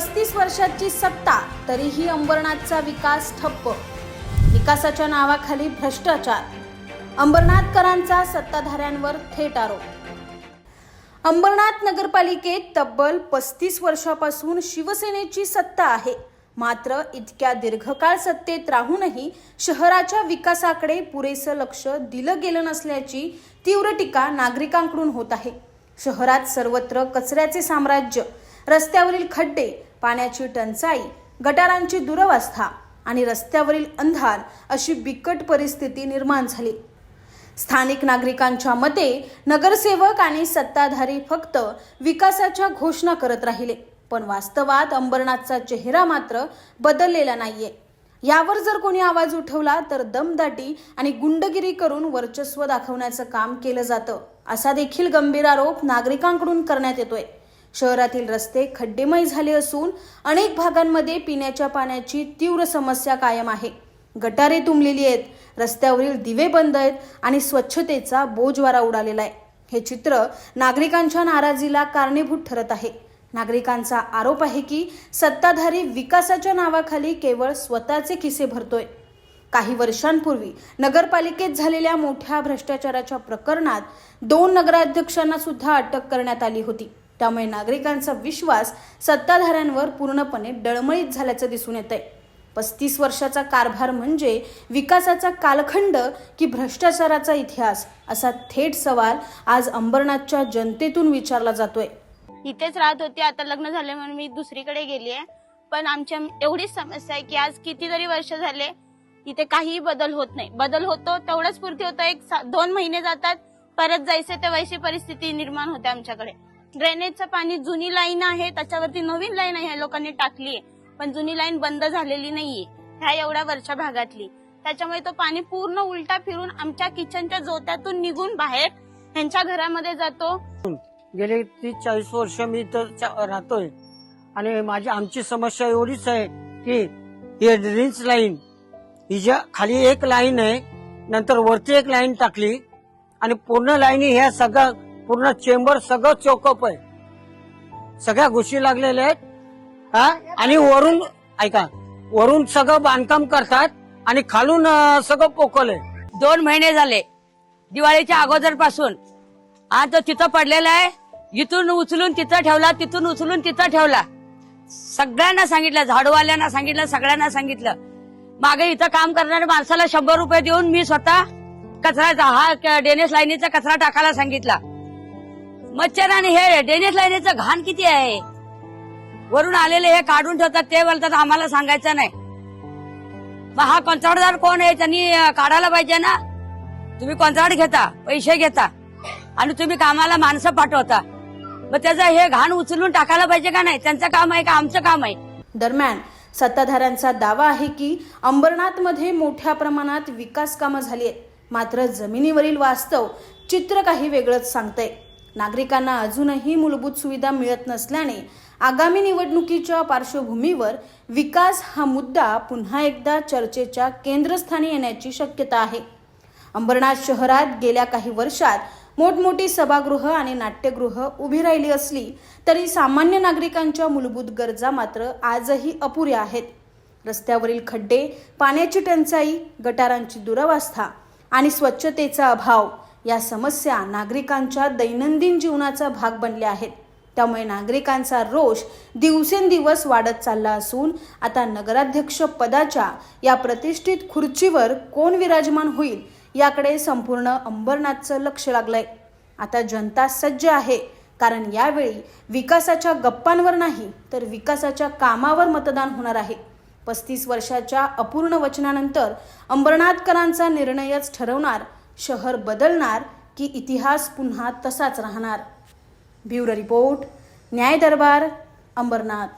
पस्तीस वर्षाची सत्ता तरीही अंबरनाथचा विकास ठप्प. विकासाच्या नावाखाली भ्रष्टाचार. अंबरनाथकरांचा सत्ताधाऱ्यांवर थेट आरोप. अंबरनाथ नगरपालिकेत तब्बल पस्तीस वर्षापासून शिवसेनेची सत्ता आहे. मात्र इतक्या दीर्घकाळ सत्तेत राहूनही शहराच्या विकासाकडे पुरेसं लक्ष दिलं गेलं नसल्याची तीव्र टीका नागरिकांकडून होत आहे. शहरात सर्वत्र कचऱ्याचे साम्राज्य रस्त्यावरील खड्डे पाण्याची टंचाई गटारांची दुरवस्था आणि रस्त्यावरील अंधार अशी बिकट परिस्थिती निर्माण झाली. स्थानिक नागरिकांच्या मते नगरसेवक आणि सत्ताधारी फक्त विकासाच्या घोषणा करत राहिले पण वास्तवात अंबरनाथचा चेहरा मात्र बदललेला नाहीये. यावर जर कोणी आवाज उठवला तर दमदाटी आणि गुंडगिरी करून वर्चस्व दाखवण्याचं काम केलं जातं असा देखील गंभीर आरोप नागरिकांकडून करण्यात येतोय. शहरातील रस्ते खड्डेमय झाले असून अनेक भागांमध्ये पिण्याच्या पाण्याची तीव्र समस्या कायम आहे. गटारे तुंबलेली आहेत रस्त्यावरील दिवे बंद आहेत आणि स्वच्छतेचा बोजवारा उडालेला आहे. हे चित्र नागरिकांच्या नाराजीला कारणीभूत ठरत आहे. नागरिकांचा आरोप आहे की सत्ताधारी विकासाच्या नावाखाली केवळ स्वतःचे खिसे भरतोय. काही वर्षांपूर्वी नगरपालिकेत झालेल्या मोठ्या भ्रष्टाचाराच्या प्रकरणात दोन नगराध्यक्षांना सुद्धा अटक करण्यात आली होती. त्यामुळे नागरिकांचा विश्वास सत्ताधाऱ्यांवर पूर्णपणे डळमळीत झाल्याचं दिसून येत आहे पस्तीस वर्षाचा कारभार म्हणजे विकासाचा कालखंड की भ्रष्टाचाराचा इतिहास असा थेट सवाल आज अंबरनाथच्या जनतेतून विचारला जातोय. इथेच राहत होती आता लग्न झाले म्हणून मी दुसरीकडे गेली आहे पण आमच्या एवढीच समस्या आहे की आज कितीतरी वर्ष झाले इथे काहीही बदल होत नाही. बदल होतो तेवढंच पुरती होतं. एक दोन महिने जातात परत जायचे तेव्हाची परिस्थिती निर्माण होते आमच्याकडे. ड्रेनेजचं पाणी जुनी लाईन आहे त्याच्यावरती नवीन लाईन आहे ह्या लोकांनी टाकली आहे पण जुनी लाईन बंद झालेली नाहीये ह्या एवढ्या वरच्या भागातली. त्याच्यामुळे तो पाणी पूर्ण उलटा फिरून आमच्या किचनच्या जोत्यातून निघून बाहेर ह्यांच्या घरामध्ये जातो. गेले तीस चाळीस वर्ष मी इथं राहतोय. आणि माझी आमची समस्या एवढीच आहे की ही ड्रिंक्स लाईन हिच्या खाली एक लाईन आहे नंतर वरती एक लाईन टाकली आणि पूर्ण लाईनी ह्या सगळं पूर्ण चेंबर सगळं चोकअप आहे. सगळ्या घुशी लागलेल्या आहेत हा? आणि वरून ऐका वरून सगळं बांधकाम करतात आणि खालून अं, सगळं पोकल आहे. दोन महिने झाले दिवाळीच्या अगोदरपासून हा तो तिथं पडलेला आहे इथून उचलून तिथं ठेवला तिथून उचलून तिथं ठेवला. सगळ्यांना सांगितलं झाडूवाल्यांना सांगितलं सगळ्यांना सांगितलं. मागे इथं काम करणाऱ्या माणसाला शंभर रुपये देऊन मी स्वतः कचरा हा क- डेनेस लाईनीचा कचरा टाकायला सांगितला. मच्छर आणि हे ड्रेनेज लाईनीचं घाण किती आहे? वरून आलेले हे काढून ठेवतात ते बोलतात आम्हाला सांगायचं नाही. मग हा कंत्राटदार कोण आहे? त्यांनी काढायला पाहिजे ना? तुम्ही कंत्राट घेता पैसे घेता आणि तुम्ही कामाला माणसं पाठवता. मग त्याचं हे घाण उचलून टाकायला पाहिजे का नाही? त्यांचं काम आहे का? आमचं काम आहे. दरम्यान सत्ताधाऱ्यांचा दावा आहे की अंबरनाथमध्ये मोठ्या प्रमाणात विकास कामं झाली आहेत. मात्र जमिनीवरील वास्तव चित्र काही वेगळंच सांगतंय. नागरिकांना अजूनही मूलभूत सुविधा मिळत नसल्याने आगामी निवडणुकीच्या पार्श्वभूमीवर विकास हा मुद्दा पुन्हा एकदा चर्चेच्या केंद्रस्थानी येण्याची शक्यता आहे. अंबरनाथ शहरात गेल्या काही वर्षात मोठमोठी सभागृह आणि नाट्यगृह उभी राहिली असली तरी सामान्य नागरिकांच्या मूलभूत गरजा मात्र आजही अपुऱ्या आहेत. रस्त्यावरील खड्डे पाण्याची टंचाई गटारांची दुरवस्था आणि स्वच्छतेचा अभाव या समस्या नागरिकांच्या दैनंदिन जीवनाचा भाग बनल्या आहेत. त्यामुळे नागरिकांचा रोष दिवसेंदिवस वाढत चालला असून आता नगराध्यक्ष पदाच्या या प्रतिष्ठित खुर्चीवर कोण विराजमान होईल याकडे संपूर्ण अंबरनाथचं लक्ष लागलंय. आता जनता सज्ज आहे कारण यावेळी विकासाच्या गप्पांवर नाही तर विकासाच्या कामावर मतदान होणार आहे. पस्तीस वर्षाच्या अपूर्ण वचनानंतर अंबरनाथकरांचा निर्णयच ठरवणार शहर बदलणार की इतिहास पुन्हा तसाच राहणार? ब्युरो रिपोर्ट न्याय दरबार अंबरनाथ.